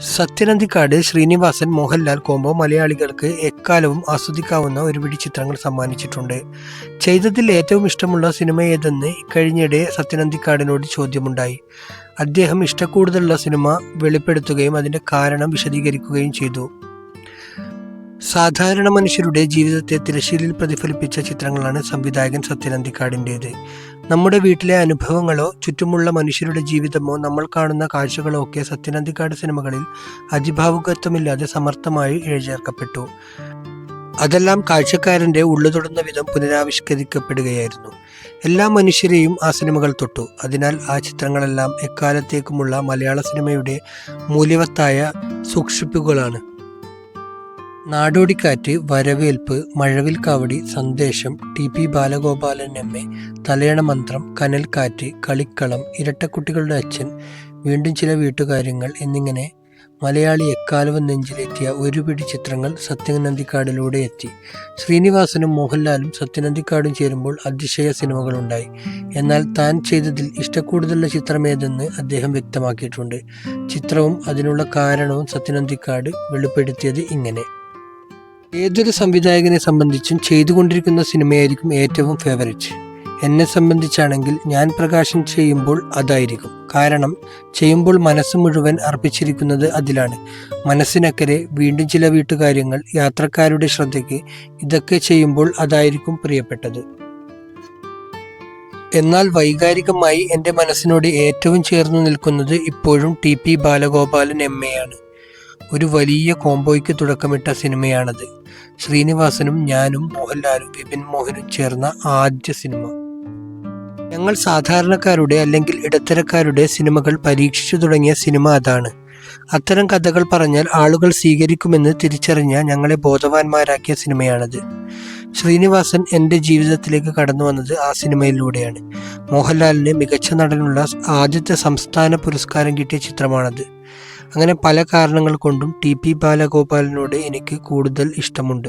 Sathyan Anthikad Sreenivasan Mohanlal combo മലയാളികൾക്ക് എക്കാലവും ആസ്വദിക്കാവുന്ന ഒരുപിടി ചിത്രങ്ങൾ സമ്മാനിച്ചിട്ടുണ്ട്. ചെയ്തതിൽ ഏറ്റവും ഇഷ്ടമുള്ള സിനിമ ഏതെന്ന് കഴിഞ്ഞിടെ സത്യനന്ദിക്കാടിനോട് ചോദ്യമുണ്ടായി. അദ്ദേഹം ഇഷ്ടക്കൂടുതലുള്ള സിനിമ വെളിപ്പെടുത്തുകയും അതിന്റെ കാരണം വിശദീകരിക്കുകയും ചെയ്തു. സാധാരണ മനുഷ്യരുടെ ജീവിതത്തെ തിരശ്ശീലിൽ പ്രതിഫലിപ്പിച്ച ചിത്രങ്ങളാണ് സംവിധായകൻ സത്യനന്ദിക്കാടിന്റേത്. നമ്മുടെ വീട്ടിലെ അനുഭവങ്ങളോ ചുറ്റുമുള്ള മനുഷ്യരുടെ ജീവിതമോ നമ്മൾ കാണുന്ന കാഴ്ചകളോ ഒക്കെ സത്യനന്ദിക്കാട് സിനിമകളിൽ അതിഭാവുകത്വമില്ലാതെ സമർത്ഥമായി എഴുചേർക്കപ്പെട്ടു അതെല്ലാം കാഴ്ചക്കാരന്റെ ഉള്ളുതൊടുന്ന വിധം പുനരാവിഷ്കരിക്കപ്പെടുകയായിരുന്നു. എല്ലാ മനുഷ്യരെയും ആ സിനിമകൾ തൊട്ടു. അതിനാൽ ആ ചിത്രങ്ങളെല്ലാം എക്കാലത്തേക്കുമുള്ള മലയാള സിനിമയുടെ മൂല്യവത്തായ സൂക്ഷിപ്പുകളാണ്. Nadodikkattu Varavelpu Mazhavil Kavadi Sandesham T P Balagopalan M A Thalayana Mantram Kanalkattu കളിക്കളം ഇരട്ടക്കുട്ടികളുടെ അച്ഛൻ വീണ്ടും ചില വീട്ടുകാര്യങ്ങൾ എന്നിങ്ങനെ മലയാളി എക്കാലവും നെഞ്ചിലെത്തിയ ഒരു പിടി ചിത്രങ്ങൾ സത്യനന്ദിക്കാടിലൂടെ എത്തി. ശ്രീനിവാസനും മോഹൻലാലും സത്യനന്ദിക്കാടും ചേരുമ്പോൾ അതിശയ സിനിമകളുണ്ടായി. എന്നാൽ താൻ ചെയ്തതിൽ ഇഷ്ടക്കൂടുതലുള്ള ചിത്രമേതെന്ന് അദ്ദേഹം വ്യക്തമാക്കിയിട്ടുണ്ട്. ചിത്രവും അതിനുള്ള കാരണവും സത്യനന്ദിക്കാട് വെളിപ്പെടുത്തിയത് ഇങ്ങനെ. ഏതൊരു സംവിധായകനെ സംബന്ധിച്ചും ചെയ്തുകൊണ്ടിരിക്കുന്ന സിനിമയായിരിക്കും ഏറ്റവും ഫേവറേറ്റ് എന്നെ സംബന്ധിച്ചാണെങ്കിൽ ഞാൻ പ്രകാശം ചെയ്യുമ്പോൾ അതായിരിക്കും. കാരണം ചെയ്യുമ്പോൾ മനസ്സ് മുഴുവൻ അർപ്പിച്ചിരിക്കുന്നത് അതിലാണ്. മനസ്സിനക്കരെ വീണ്ടും ചില വീട്ടുകാര്യങ്ങൾ യാത്രക്കാരുടെ ശ്രദ്ധയ്ക്ക് ഇതൊക്കെ ചെയ്യുമ്പോൾ അതായിരിക്കും പ്രിയപ്പെട്ടത്. എന്നാൽ വൈകാരികമായി എന്റെ മനസ്സിനോട് ഏറ്റവും ചേർന്ന് നിൽക്കുന്നത് ഇപ്പോഴും ടി പി ബാലഗോപാലൻ എം എയാണ് ഒരു വലിയ കോംബോയ്ക്ക് തുടക്കമിട്ട സിനിമയാണത്. ശ്രീനിവാസനും ഞാനും മോഹൻലാലും വിപിൻ മോഹനും ചേർന്ന ആദ്യ സിനിമ. ഞങ്ങൾ സാധാരണക്കാരുടെ അല്ലെങ്കിൽ ഇടത്തരക്കാരുടെ സിനിമകൾ പരീക്ഷിച്ചു തുടങ്ങിയ സിനിമ അതാണ്. അത്തരം കഥകൾ പറഞ്ഞാൽ ആളുകൾ സ്വീകരിക്കുമെന്ന് തിരിച്ചറിഞ്ഞ ഞങ്ങളെ ബോധവാന്മാരാക്കിയ സിനിമയാണത്. ശ്രീനിവാസൻ എന്റെ ജീവിതത്തിലേക്ക് കടന്നു വന്നത് ആ സിനിമയിലൂടെയാണ്. മോഹൻലാലിന് മികച്ച നടനുള്ള ആദ്യത്തെ സംസ്ഥാന പുരസ്കാരം കിട്ടിയ ചിത്രമാണത്. അങ്ങനെ പല കാരണങ്ങൾ കൊണ്ടും ടി പി ബാലഗോപാലിനോട് എനിക്ക് കൂടുതൽ ഇഷ്ടമുണ്ട്.